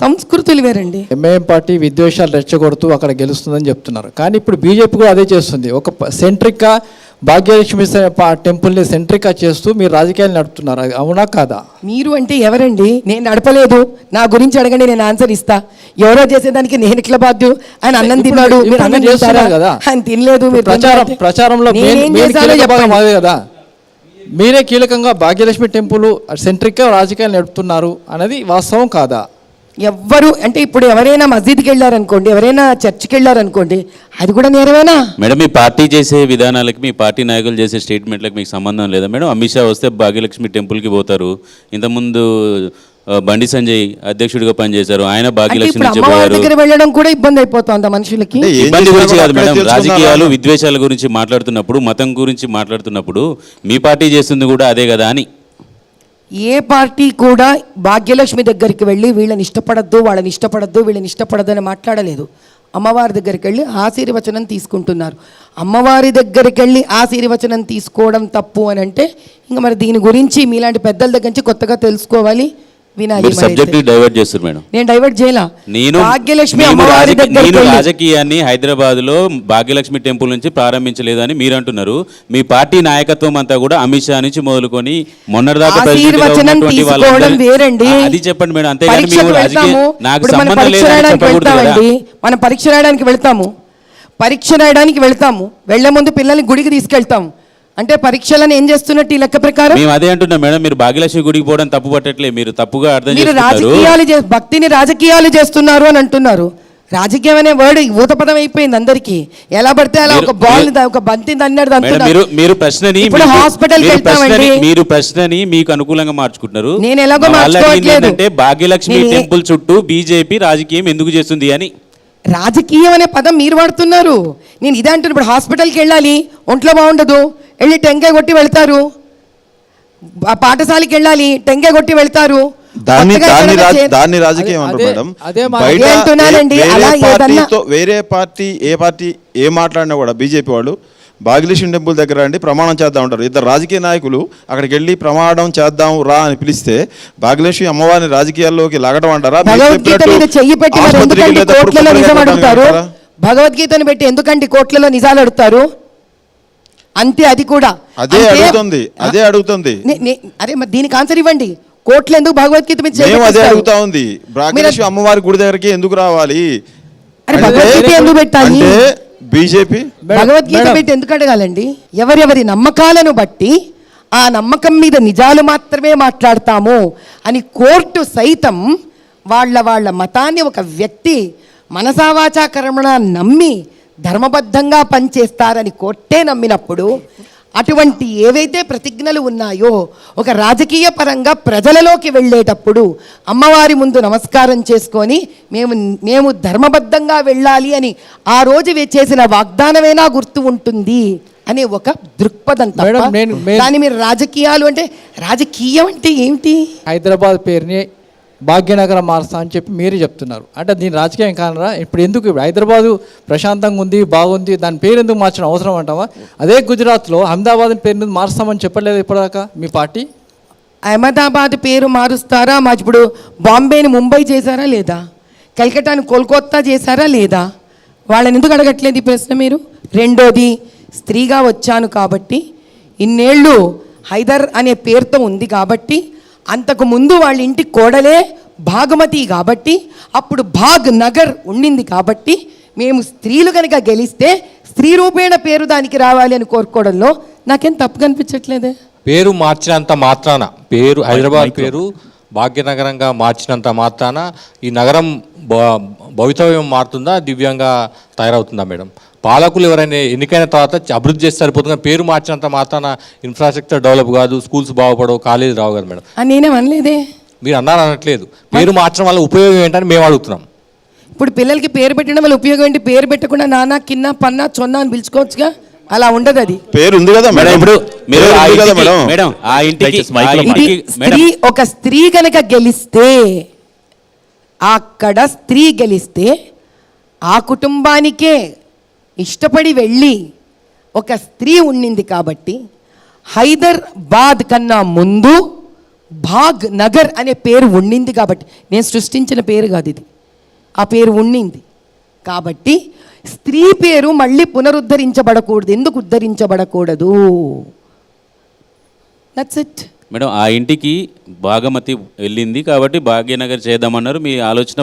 సంస్కృతులు వేరండి. MIM party విద్వేషాలు రెచ్చగొడుతూ అక్కడ గెలుస్తుందని చెప్తున్నారు. కానీ ఇప్పుడు బీజేపీ కూడా అదే చేస్తుంది. ఒక సెంట్రిక్గా భాగ్యలక్ష్మి టెంపుల్ని సెంట్రిక్గా చేస్తూ మీరు రాజకీయాలు నడుపుతున్నారు. అవునా కాదా? మీరు అంటే ఎవరండి? నేను నడపలేదు. నా గురించి అడగండి నేను ఆన్సర్ ఇస్తా. ఎవరో చేసేదానికి నేను ఇట్లా బాధ్యు? ఆయన అన్నం తిన్నాడు. మీరు అన్నం? చేస్తున్నారు కదా. ఆయన తినలేదు. మీరు ప్రచారం ప్రచారంలో కదా. మీరే కీలకంగా భాగ్యలక్ష్మి టెంపుల్ సెంట్రిక్గా రాజకీయాలు నడుపుతున్నారు అనేది వాస్తవం కాదా? ఎవ్వరు అంటే ఇప్పుడు ఎవరైనా మస్జిద్కి వెళ్ళారనుకోండి ఎవరైనా చర్చికి వెళ్ళారనుకోండి అది కూడా నేరమేనా? మేడం మీ పార్టీ చేసే విధానాలకి మీ పార్టీ నాయకులు చేసే స్టేట్మెంట్లకు మీకు సంబంధం లేదా? మేడం అమిత్ షా వస్తే భాగ్యలక్ష్మి టెంపుల్కి పోతారు. ఇంతకుముందు బండి సంజయ్ అధ్యక్షుడిగా పనిచేశారు. ఆయన భాగ్యలక్ష్మి దగ్గర వెళ్ళడం కూడా ఇబ్బంది అయిపోతుంది మనుషులకి? ఇబ్బంది గురించి కాదు మేడం? రాజకీయాలు విద్వేషాల గురించి మాట్లాడుతున్నప్పుడు మతం గురించి మాట్లాడుతున్నప్పుడు మీ పార్టీ చేస్తుంది కూడా అదే కదా అని. ఏ పార్టీ కూడా భాగ్యలక్ష్మి దగ్గరికి వెళ్ళి వీళ్ళని ఇష్టపడద్దు వాళ్ళని ఇష్టపడద్దు వీళ్ళని ఇష్టపడద్దు అని మాట్లాడలేదు. అమ్మవారి దగ్గరికి వెళ్ళి ఆశీర్వచనం తీసుకుంటున్నారు. అమ్మవారి దగ్గరికి వెళ్ళి ఆశీర్వచనం తీసుకోవడం తప్పు అని అంటే ఇంకా మరి దీని గురించి మీలాంటి పెద్దల దగ్గర నుంచి కొత్తగా తెలుసుకోవాలి. వినాలి సబ్జెక్ట్. డైవర్ట్ చేస్తారు మేడం. నేను డైవర్ట్ చేయలా? నేను భాగ్యలక్ష్మి అమ్మవారి నేను రాజకీయాన్ని హైదరాబాద్లో భాగ్యలక్ష్మి టెంపుల్ నుంచి ప్రారంభించలేదు అని మీరు అంటున్నారు. మీ పార్టీ నాయకత్వం అంతా కూడా అమిత్ షా నుంచి మొదలుకొని మొన్నటిదాకా వేరండి. ఆ, అది చెప్పండి మేడం. వెళ్తాము. నాకు సంబంధం లేదని మనం పరీక్ష రాయడానికి వెళ్తాము. పరీక్ష రాయడానికి వెళ్తాము. వెళ్ళే ముందు పిల్లల్ని గుడికి తీసుకెళ్తాము. అంటే పరీక్షలను ఏం చేస్తున్నట్టు ఈ లెక్క ప్రకారం? మేము అదే అంటున్నాం మేడం మీరు భాగ్యలక్ష్మి గుడికి పోవడం తప్పు పట్టట్లే మీరు తప్పుగా అర్థం మీరు చేసుకుంటారు. రాజకీయాలు చే- భక్తిని రాజకీయాలు చేస్తున్నారు అని అంటున్నారు. రాజకీయం అనే వర్డ్ ఊతపదం అయిపోయింది అందరికి. ఎలా పడితే అలా ఒక మీరు- బాల్ ఒక బంతిని అన్నాడు మేడం మీరు మీరు ప్రశ్నని ఇప్పుడు మీకు- మీరు వెళ్తామండి. ప్రశ్నని- మీరు ప్రశ్నని మీకు అనుకూలంగా మార్చుకుంటున్నారు. నేను ఎలాగో మా వాళ్ళు అడిగింది మార్చుకోవట్లేదు. ఏంటంటే భాగ్యలక్ష్మి నేను ఏ- టెంపుల్ చుట్టూ బీజేపీ రాజకీయం ఎందుకు చేస్తుంది అని. రాజకీయం అనే పదం మీరు వాడుతున్నారు. నేను ఇదే అంటున్నా ఇప్పుడు హాస్పిటల్కి వెళ్ళాలి ఒంట్లో బాగుండదు వెళ్ళి టెంకాయ కొట్టి వెళ్తారు. ఆ పాఠశాలకి వెళ్ళాలి టెంకాయ కొట్టి వెళ్తారు. దాన్ని దాన్ని రాజకీయం మేడం. బయట వేరే ఏదన్నా- పార్టీతో వేరే పార్టీ ఏ పార్టీ ఏ మాట్లాడినా కూడా బీజేపీ వాళ్ళు భాగ్యలక్ష్మి టెంపుల్ దగ్గర అండి ప్రమాణం చేద్దాం ఉంటారు ఇద్దరు రాజకీయ నాయకులు అక్కడికి వెళ్ళి ప్రమాణం చేద్దాం రా అని పిలిస్తే భాగ్యలక్ష్మి అమ్మవారిని రాజకీయాల్లోకి లాగడం అంటారా? భగవద్గీతను పెట్టి ఎందుకండి కోట్లలో నిజాలు అడుగుతారు? అంతే అది కూడా. అదే అడుగుతుంది అదే అడుగుతుంది. అరే మరి దీనికి ఆన్సర్ ఇవ్వండి. కోట్లు ఎందుకు భగవద్గీత మీద అదే? అడుగుతా ఉంది. అమ్మవారి గుడి దగ్గరికి ఎందుకు రావాలి? ఎందుకు పెట్టాలి? అంటే బీజేపీ భగవద్గీత. పెట్టి ఎందుకు అడగాలండి ఎవరెవరి నమ్మకాలను బట్టి ఆ నమ్మకం మీద నిజాలు మాత్రమే మాట్లాడతాము అని కోర్టు సైతం వాళ్ళ వాళ్ళ మతాన్ని ఒక వ్యక్తి మనసావాచా కర్మణ నమ్మి ధర్మబద్ధంగా పనిచేస్తారని కోర్టే నమ్మినప్పుడు అటువంటి ఏవైతే ప్రతిజ్ఞలు ఉన్నాయో ఒక రాజకీయ పరంగా ప్రజలలోకి వెళ్ళేటప్పుడు అమ్మవారి ముందు నమస్కారం చేసుకొని మేము మేము ధర్మబద్ధంగా వెళ్ళాలి అని ఆ రోజు చేసిన వాగ్దానమైనా గుర్తు ఉంటుంది అనే ఒక దృక్పథం దాన్ని మీరు రాజకీయాలు అంటే రాజకీయం అంటే ఏమిటి హైదరాబాద్ పేరుని భాగ్యనగరం మారుస్తా అని చెప్పి మీరే చెప్తున్నారు. అంటే దీని రాజకీయం కానరా? ఇప్పుడు ఎందుకు ఇప్పుడు హైదరాబాదు ప్రశాంతంగా ఉంది బాగుంది దాని పేరు ఎందుకు మార్చడం అవసరం అంటావా? అదే గుజరాత్లో అహ్మదాబాద్ పేరు ఎందుకు మారుస్తామని చెప్పలేదు ఇప్పటిదాకా మీ పార్టీ? అహ్మదాబాద్ పేరు మారుస్తారా? మా ఇప్పుడు బాంబేని ముంబై చేశారా లేదా? కలకట్టాని కోల్కత్తా చేశారా లేదా? వాళ్ళని ఎందుకు అడగట్లేదు ఈ ప్రశ్న మీరు? రెండోది స్త్రీగా వచ్చాను కాబట్టి ఇన్నేళ్ళు హైదర్ అనే పేరుతో ఉంది కాబట్టి అంతకు ముందు వాళ్ళ ఇంటి కోడలే భాగమతి కాబట్టి అప్పుడు భాగ్ నగర్ ఉండింది కాబట్టి మేము స్త్రీలు కనుక గెలిస్తే స్త్రీ రూపేణ పేరు దానికి రావాలి అని కోరుకోవడంలో నాకేం తప్పు కనిపించట్లేదే? పేరు మార్చినంత మాత్రాన పేరు హైదరాబాద్ పేరు భాగ్యనగరంగా మార్చినంత మాత్రాన ఈ నగరం భవితవ్యం మారుతుందా దివ్యంగా తయారవుతుందా మేడం? పాలకులు ఎవరైనా ఎన్నికైన తర్వాత అభివృద్ధి చేస్తే సరిపోతుంది పేరు మార్చినంత మాత్రాన ఇన్ఫ్రాస్ట్రక్చర్ డెవలప్ కాదు స్కూల్స్ బాగుపడవు కాలేజీ రావు కదా మేడం. అని నేనేం అనలేదే. మీరు అన్నారు అనట్లేదు. పేరు మార్చడం వల్ల ఉపయోగం ఏంటని మేము అడుగుతున్నాం. ఇప్పుడు పిల్లలకి పేరు పెట్టడం వల్ల ఉపయోగం ఏంటి? పేరు పెట్టకుండా నాన్న కిన్న పన్న చొన్న అని పిలుచుకోవచ్చుగా? అలా ఉండదు అది. పేరు ఉంది కదా మేడం ఇప్పుడు మీరు పేరు ఆ ఉంది కదా ఇంటికి- మేడం? మేడం ఆ ఇంటికి ఆ ఇది ఇంటికి మేడం. స్త్రీ ఒక స్త్రీ కనుక గెలిస్తే అక్కడ స్త్రీ గెలిస్తే ఆ కుటుంబానికే ఇష్టపడి వెళ్ళి ఒక స్త్రీ ఉండింది కాబట్టి హైదరాబాద్ కన్నా ముందు భాగ్ నగర్ అనే పేరు ఉండింది కాబట్టి నేను సృష్టించిన పేరు కాదు ఇది. ఆ పేరు ఉండింది. కాబట్టి స్త్రీ పేరు మళ్ళీ పునరుద్ధరించబడకూడదు. ఎందుకు ఉద్ధరించబడకూడదు? దట్స్ ఇట్ మేడం ఆ ఇంటికి భాగమతి వెళ్ళింది కాబట్టి భాగ్యనగర్ చేద్దామన్నారు. మీ ఆలోచన